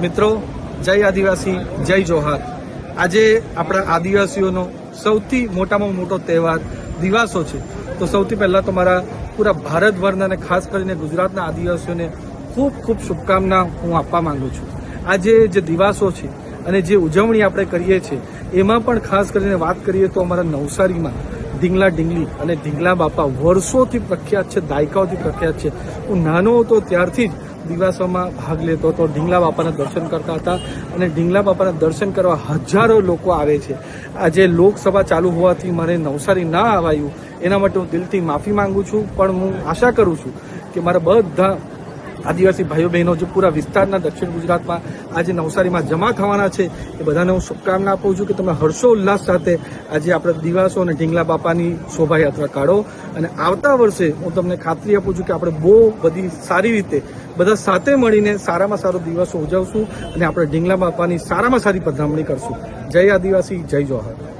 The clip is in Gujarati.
મિત્રો, જય આદિવાસી, જય જોહાર. આજે આપણા આદિવાસીઓનો સૌથી મોટામાં મોટો તહેવાર દિવાસો છે. તો સૌથી પહેલા તો મારા પૂરા ભારતભરના અને ખાસ કરીને ગુજરાતના આદિવાસીઓને ખૂબ ખૂબ શુભકામના હું આપવા માંગુ છું. આજે જે દિવાસો છે અને જે ઉજવણી આપણે કરીએ છીએ, એમાં પણ ખાસ કરીને વાત કરીએ તો અમારા નવસારીમાં ઢીંગલા ઢીંગલી અને ઢીંગલા બાપા વર્ષોથી પ્રખ્યાત છે, દાયકાઓથી પ્રખ્યાત છે. હું નાનો હતો ત્યારથી જ દિવાસોમાં ભાગ લેતો હતો. ઢીંગલા બાપાના દર્શન કરતા હતા અને ઢીંગલા બાપાના દર્શન કરવા હજારો લોકો આવે છે. આજે લોકસભા ચાલુ હોવાથી મારે નવસારી ના આવાયું એના માટે હું દિલથી માફી માંગુ છું, પણ હું આશા કરું છું કે મારા બધા આદિવાસી ભાઈઓ બહેનો જે પૂરા વિસ્તારના દક્ષિણ ગુજરાતમાં આજે નવસારીમાં જમા થવાના છે. એ બધાને હું શુભકામના આપું છું કે તમે હર્ષો ઉલ્લાસ સાથે આજે આપણે દિવાસો અને ઢીંગલા બાપાની શોભાયાત્રા કાઢો. અને આવતા વર્ષે હું તમને ખાતરી આપું છું કે આપણે બહુ બધી સારી રીતે બધા સાથે મળીને સારામાં સારો દિવસો ઉજવશું અને આપણે ઢીંગલા બાપાની સારામાં સારી પધરામણી કરશું. જય આદિવાસી, જય જોહર.